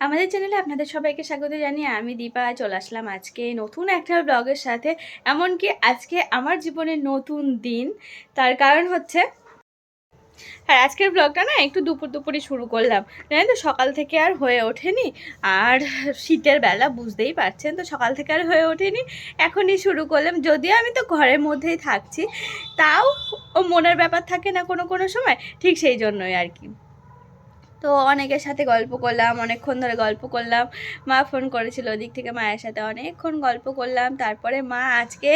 আমাদের চ্যানেলে আপনাদের সবাইকে স্বাগত জানিয়ে আমি দীপা, চলে আসলাম আজকে নতুন একটা ব্লগের সাথে। এমনকি আজকে আমার জীবনের নতুন দিন, তার কারণ হচ্ছে আর আজকের ব্লগটা না একটু দুপুর দুপুরে শুরু করলাম। জানেন তো, সকাল থেকে আর হয়ে ওঠেনি। আর শীতের বেলা বুঝতেই পারছেন তো, সকাল থেকে আর হয়ে ওঠেনি। এখনই শুরু করলাম। যদিও আমি তো ঘরের মধ্যেই থাকছি, তাও ও মনের ব্যাপার থাকে না কোনো কোনো সময়, ঠিক সেই জন্যই আর কি। তো অনেকের সাথে গল্প করলাম, অনেকক্ষণ ধরে গল্প করলাম। মা ফোন করেছিল ওদিক থেকে মায়ের সাথে, অনেকক্ষণ গল্প করলাম। তারপরে মা আজকে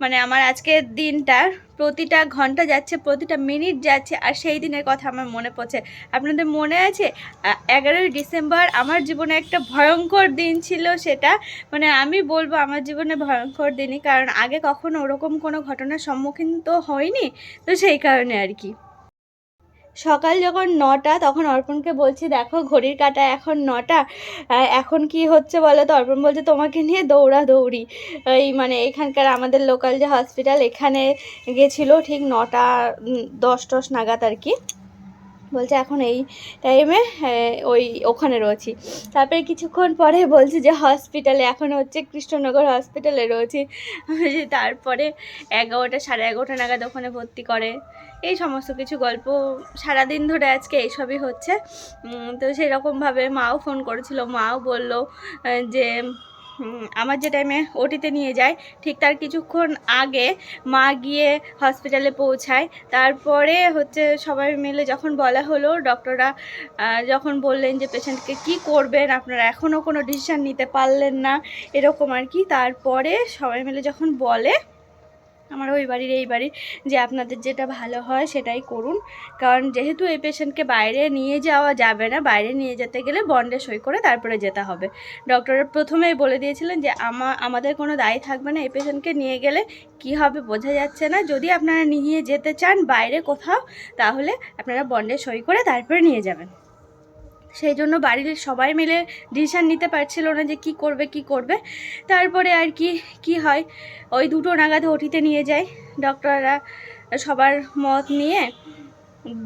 মানে আমার আজকের দিনটা প্রতিটা ঘণ্টা যাচ্ছে, প্রতিটা মিনিট যাচ্ছে, আর সেই দিনের কথা আমার মনে পড়ছে। আপনাদের মনে আছে? এগারোই ডিসেম্বর আমার জীবনে একটা ভয়ঙ্কর দিন ছিল সেটা। মানে আমি বলব আমার জীবনে ভয়ঙ্কর দিনই, কারণ আগে কখনো ওরকম কোনো ঘটনার সম্মুখীন তো হয়নি। তো সেই কারণে আর কি। সকাল যখন নটা, তখন অর্পণকে বলছি, দেখো, ঘড়ির কাটা এখন নটা। এখন কি হচ্ছে বলো তো? অর্পণ বলছে, তোমাকে নিয়ে দৌড়া দৌড়ি এই মানে এখানকার আমাদের লোকাল যে হসপিটাল এখানে গেছিল ঠিক নটা দশ টস নাগাদ আর কি। বলছে, এখন এই টাইমে ওই ওখানে রয়েছি। তারপরে কিছুক্ষণ পরে বলছে যে হসপিটালে এখন হচ্ছে কৃষ্ণনগর হসপিটালে রয়েছি। তারপরে এগারোটা, সাড়ে এগারোটা নাগাদ ওখানে ভর্তি করে। এই সমস্ত কিছু গল্প সারাদিন ধরে আজকে এইসবই হচ্ছে। তো সেরকমভাবে মাও ফোন করেছিল, মাও বলল যে আমার যে টাইমে ওটিতে নিয়ে যায়, ঠিক তার কিছুক্ষণ আগে মা গিয়ে হসপিটালে পৌঁছায়। তারপরে হচ্ছে সবাই মিলে যখন বলা হলো ডক্টররা যখন বললেন যে পেশেন্টকে কি করবেন? আপনারা এখনও কোনো ডিসিশান নিতে পারলেন না। এরকম আর কি। তারপরে সবাই মিলে যখন বলে আমার ওই বাড়ির, এই বাড়ির, যে আপনাদের যেটা ভালো হয় সেটাই করুন। কারণ যেহেতু এই পেশেন্টকে বাইরে নিয়ে যাওয়া যাবে না, বাইরে নিয়ে যেতে গেলে বন্ডে সই করে তারপরে যেতে হবে। ডক্টর প্রথমেই বলে দিয়েছিলেন যে, আমা, আমাদের কোনো দায় থাকবে না এই পেশেন্টকে নিয়ে গেলে, কি হবে বোঝা যাচ্ছে না। যদি আপনারা নিয়ে যেতে চান বাইরে কোথাও, তাহলে আপনারা বন্ডে সই করে তারপরে নিয়ে যাবেন। সেই জন্য বাড়ির সবাই মিলে ডিসিশান নিতে পারছিল না যে কি করবে কি করবে। তারপরে আর কি কি হয়? ওই দুটো নাগাদ ওটিতে নিয়ে যায় ডক্টররা সবার মত নিয়ে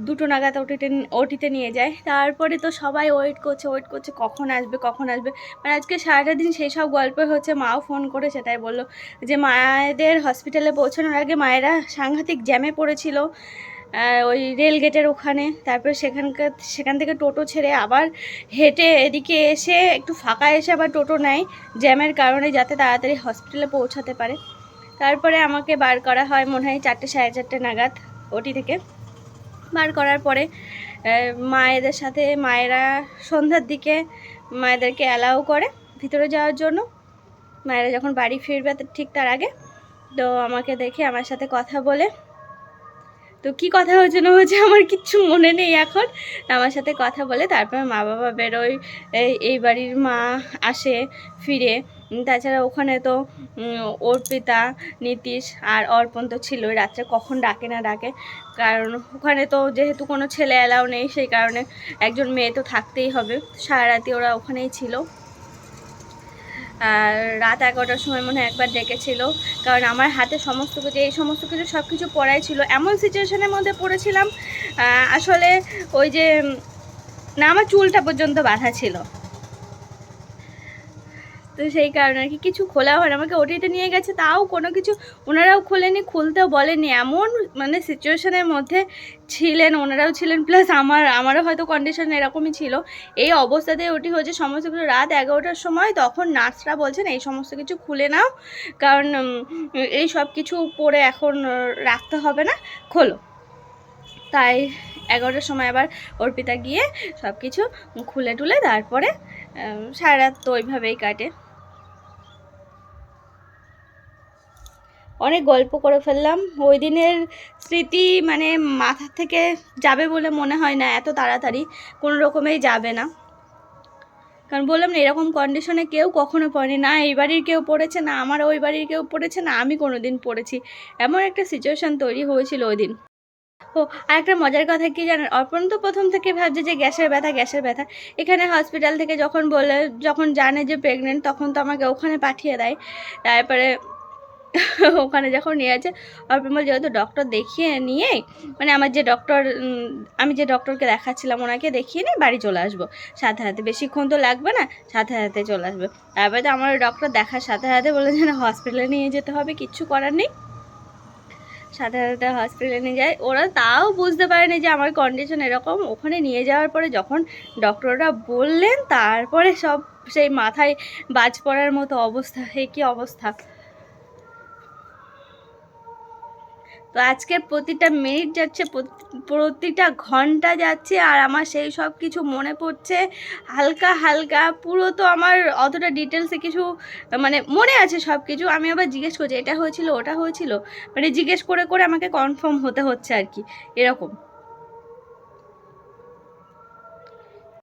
দুটো নাগাদ ওটিতে ওটিতে নিয়ে যায় তারপরে তো সবাই ওয়েট করছে ওয়েট করছে, কখন আসবে কখন আসবে? মানে আজকে সারাটা দিন সেই সব গল্প হচ্ছে মাও ফোন করে সেটাই বলল যে, মায়েদের হসপিটালে পৌঁছানোর আগে মায়েরা সাংঘাতিক জ্যামে পড়েছিল। ওই রেল গেটের ওখানে। তারপরে সেখানকার, সেখান থেকে টোটো ছেড়ে আবার হেঁটে এদিকে এসে একটু ফাঁকা এসে আবার টোটো নেয়। জ্যামের কারণে যাতে তাড়াতাড়ি হসপিটালে পৌঁছাতে পারে। তারপরে আমাকে বার করা হয় মনে হয় চারটে সাড়ে চারটে নাগাদ ওটি থেকে। বার করার পরে মায়েদের সাথে, মায়েরা সন্ধ্যার দিকে মায়েদেরকে অ্যালাউ করে ভিতরে যাওয়ার জন্য। মায়েরা যখন বাড়ি ফিরবে ঠিক তার আগে। তো আমাকে দেখে আমার সাথে কথা বলে তো কি কথা হয়েছে না হয়েছে আমার কিচ্ছু মনে নেই এখন। আমার সাথে কথা বলে তারপরে মা বাবা বেরোয়, এই বাড়ির মা আসে ফিরে। তাছাড়া ওখানে তো অর্পিতা নীতিশ আর অর্পণ তো ছিলই, রাত্রে কখন ডাকে না ডাকে। কারণ ওখানে তো যেহেতু কোনো ছেলে অ্যালাউ নেই, সেই কারণে একজন মেয়ে তো থাকতেই হবে। সারা রাতি ওরা ওখানেই ছিল। রাত এগারোটার সময় মনে হয় একবার ডেকেছিল। কারণ আমার হাতে সমস্ত কিছু, এই সমস্ত কিছু সব কিছু পড়াই ছিল। এমন সিচুয়েশনের মধ্যে পড়েছিলাম আসলে ওই যে না, আমার চুলটা পর্যন্ত বাঁধা ছিল। তো সেই কারণে আর কি কিছু খোলা হয়। আমাকে ওটিতে নিয়ে গেছে, তাও কোনো কিছু ওনারাও খোলেনি, খুলতেও বলেনি। এমন মানে সিচুয়েশনের মধ্যে ছিলেন, ওনারাও ছিলেন প্লাস আমার, আমারও হয়তো কন্ডিশন এরকমই ছিল। এই অবস্থাতে ওটি হচ্ছে সমস্ত কিছু রাত এগারোটার সময়। তখন নার্সরা বলছেন, এই সমস্ত কিছু খুলে নাও, কারণ এই সব কিছু পরে এখন রাখতে হবে না, খোলো। তাই এগারোটার সময় আবার অর্পিতা গিয়ে সব কিছু খুলে টুলে তারপরে সারা রাত তো ওইভাবেই কাটে। অনেক গল্প করে ফেললাম। ওই দিনের স্মৃতি মানে মাথা থেকে যাবে বলে মনে হয় না, এত তাড়াতাড়ি। কোনো রকমেই যাবে না। কারণ বললাম না, এরকম কন্ডিশনে কেউ কখনো পড়েনি। না, এই বাড়ির কেউ পড়েছে, না আমার ওই বাড়ির কেউ পড়েছে, না, আমি কোনো দিন পড়েছি। এমন একটা সিচুয়েশান তৈরি হয়েছিল ওই দিন ও আর একটা মজার কথা কি জানেন? অর্পণ তো প্রথম থেকে ভাবছে যে গ্যাসের ব্যথা গ্যাসের ব্যথা। এখানে হসপিটাল থেকে যখন বলে, যখন জানে যে প্রেগনেন্ট তখন তো আমাকে ওখানে পাঠিয়ে দেয়। তারপরে ওখানে যখন নিয়ে আছে অর্পিন বল যেহেতু ডক্টর দেখিয়ে নিয়ে মানে আমার যে ডক্টর আমি যে ডক্টরকে দেখাচ্ছিলাম ওনাকে দেখিয়ে নিয়ে বাড়ি চলে আসব। সাথে সাথে বেশিক্ষণ তো লাগবে না, সাথে সাথে চলে আসবে। তারপরে তো আমার ডক্টর দেখার সাথে সাথে বলে যে হসপিটালে নিয়ে যেতে হবে, কিচ্ছু করার নেই। সাথে সাথে হসপিটালে নিয়ে যায়। ওরা তাও বুঝতে পারেনি যে আমার কন্ডিশন এরকম। ওখানে নিয়ে যাওয়ার পরে যখন ডক্টররা বললেন, তারপরে সব সেই মাথায় বাজ পড়ার মতো অবস্থা হে কি অবস্থা? তো আজকের প্রতিটা মিনিট যাচ্ছে, প্রতি- প্রতিটা ঘণ্টা যাচ্ছে আর আমার সেই সব কিছু মনে পড়ছে। হালকা হালকা, পুরো তো আমার অতটা ডিটেলসে কিছু মানে মনে আছে সব কিছু। আমি আবার জিজ্ঞেস করছি, এটা হয়েছিল, ওটা হয়েছিল? মানে জিজ্ঞেস করে করে আমাকে কনফার্ম হতে হচ্ছে আর কি, এরকম।